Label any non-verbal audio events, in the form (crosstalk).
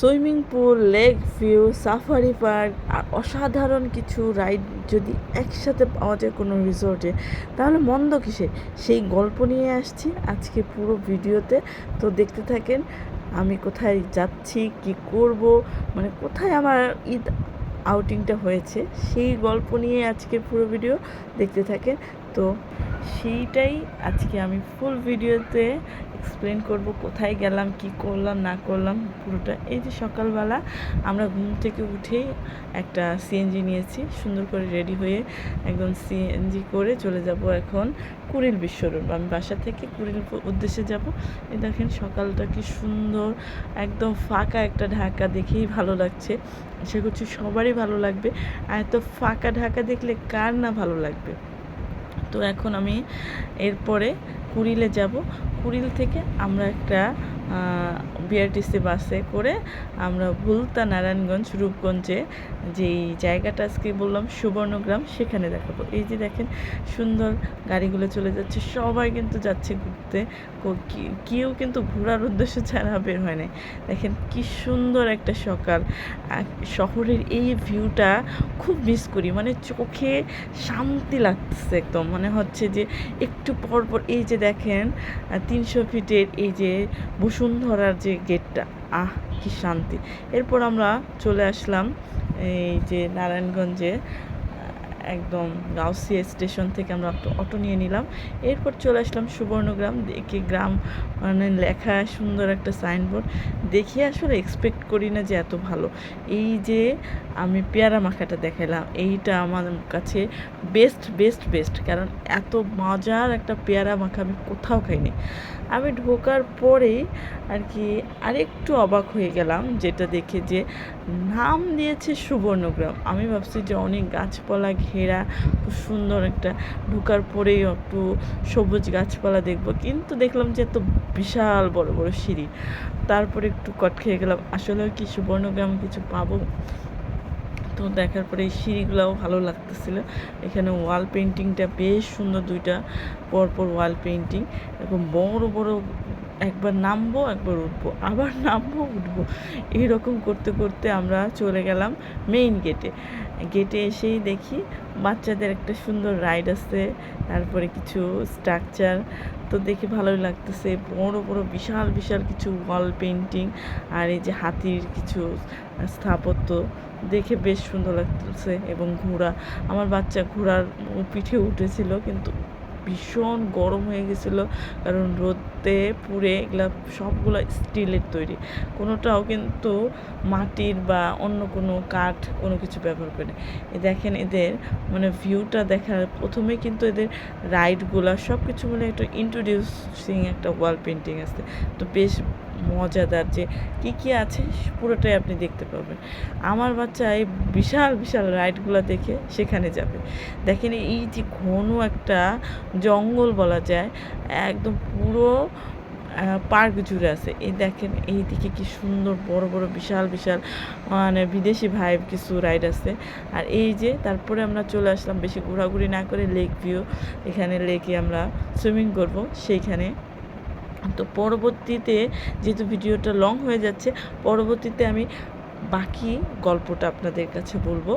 Swimming pool, lake view, safari park, আর অসাধারণ কিছু ride যদি একসাথে পাওয়া যায় কোনো রিসোর্টে, তাহলে মন্দ কিসে সেই গল্প নিয়ে আসছি আজকে পুরো ভিডিওতে। তো দেখতে থাকেন, আমি কোথায় যাচ্ছি, কি করব মানে কোথায় আমার ঈদ আউটিংটা হয়েছে, সেই গল্প নিয়ে আজকে পুরো ভিডিও। দেখতে থাকেন তো সেইটাই আজকে আমি ফুল ভিডিওতে এক্সপ্লেন করব কোথায় গেলাম, কি করলাম, না করলাম, পুরোটা। এই যে সকালবেলা আমরা ঘুম থেকে উঠেই একটা সিএনজি নিয়েছি, সুন্দর করে রেডি হয়ে একদম সিএনজি করে চলে যাব এখন কুড়িল বিশ্বরূপ। আমি বাসা থেকে কুড়িল উদ্দেশ্যে যাব। এই দেখেন সকালটা কি সুন্দর, একদম ফাঁকা একটা ঢাকা দেখেই ভালো লাগছে। আশা করছি সবারই ভালো লাগবে। আর এত ফাঁকা ঢাকা দেখলে কার না ভালো লাগবে? তো এখন আমি এরপরে কুড়িলে যাব। কুড়িল থেকে আমরা একটা বিআরটিসি বাসে করে আমরা ভুলতা নারায়ণগঞ্জ, রূপগঞ্জে যেই জায়গাটা আজকে বললাম, সুবর্ণগ্রাম, সেখানে দেখাবো। এই যে দেখেন, সুন্দর গাড়িগুলো চলে যাচ্ছে। সবাই কিন্তু যাচ্ছে ঘুরতে। কেউ কিন্তু ঘোরার উদ্দেশ্য ছাড়া বের হয় নাই। দেখেন, কি সুন্দর একটা সকাল। শহরের এই ভিউটা খুব মিস করি। মানে চোখে শান্তি লাগতেছে একদম। মনে হচ্ছে যে একটু পর পর এই যে দেখেন তিনশো ফিটের এই যে বসুন্ধরার যে গেটটা। আহ কি শান্তি। এরপর আমরা চলে আসলাম এই যে নারায়ণগঞ্জে। একদম গাউসিয়া স্টেশন থেকে আমরা অটো নিয়ে নিলাম। এরপর চলে আসলাম সুবর্ণগ্রাম, দেখি গ্রাম মানে লেখা সুন্দর একটা সাইনবোর্ড দেখি আসলে এক্সপেক্ট করি না যে এত ভালো। এই যে আমি পেয়ারা মাখাটা দেখালাম, এইটা আমার কাছে বেস্ট বেস্ট বেস্ট কারণ এত মজার একটা পেয়ারা মাখা আমি কোথাও খাইনি। আমি ঢোকার পরেই আর কি আরেকটু অবাক হয়ে গেলাম, যেটা দেখে যে নাম দিয়েছে সুবর্ণগ্রাম। আমি ভাবছি যে অনেক গাছপালা ঘেরা, খুব সুন্দর একটা, ঢুকার পরেই একটু সবুজ গাছপালা দেখব। কিন্তু দেখলাম যে এত বিশাল বড় বড় সিঁড়ি। তারপরে একটু কট খেয়ে গেলাম। আসলে কি সুবর্ণগ্রাম কিছু পাবো। তো দেখার পরে এই সিঁড়িগুলোও ভালো লাগতেছিল। এখানে ওয়াল পেন্টিংটা বেশ সুন্দর দুইটা, পরপর ওয়াল পেন্টিং এরকম বড় বড় একবার নামবো, একবার উঠবো, আবার (laughs) নামবো, উঠবো। এইরকম করতে করতে আমরা চলে গেলাম মেইন গেটে গেটে এসেই দেখি বাচ্চাদের একটা সুন্দর রাইড আছে, তারপরে কিছু স্ট্রাকচার তো দেখে ভালোই লাগতেছে, বড় বড়, বিশাল বিশাল কিছু ওয়াল পেন্টিং আর এই যে হাতির কিছু স্থাপত্য। দেখে বেশ সুন্দর লাগতেছে এবং ঘোড়া। আমার বাচ্চা ঘোড়ার পিঠে উঠেছিল কিন্তু ভীষণ গরম হয়ে গেছিল, কারণ রোদে পুড়ে এগুলা সবগুলো স্টিলের তৈরি। কোনোটাও কিন্তু মাটির বা অন্য কোনো কাঠ কোনো কিছু ব্যবহার করে দেখেন এদের মানে ভিউটা দেখার প্রথমে কিন্তু এদের রাইডগুলা সব কিছু মানে একটু ইন্ট্রোডিউসিং একটা ওয়াল পেন্টিং আছে। তো বেশ মজাদার যে কী কী আছে পুরোটাই আপনি দেখতে পাবেন আমার বাচ্চা এই বিশাল বিশাল রাইডগুলো দেখে সেখানে যাবে। দেখেন এই যে ঘন একটা জঙ্গল বলা যায়, একদম পুরো পার্ক জুড়ে আছে। এই দেখেন এই দিকে কি সুন্দর বড় বড়, বিশাল বিশাল মানে বিদেশি ভাইব কিছু রাইড আছে। আর এই যে তারপরে আমরা চলে আসলাম বেশি ঘোরাঘুরি না করে লেক ভিউ। এখানে লেকে আমরা সুইমিং করব, সেইখানে তো পরবর্তীতে যেহেতু ভিডিওটা লং হয়ে যাচ্ছে পরবর্তীতে আমি বাকি গল্পটা আপনাদের কাছে বলব।